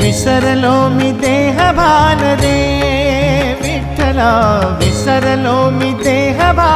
विसरलोमि देहभानदे न विसरलोमि देहभा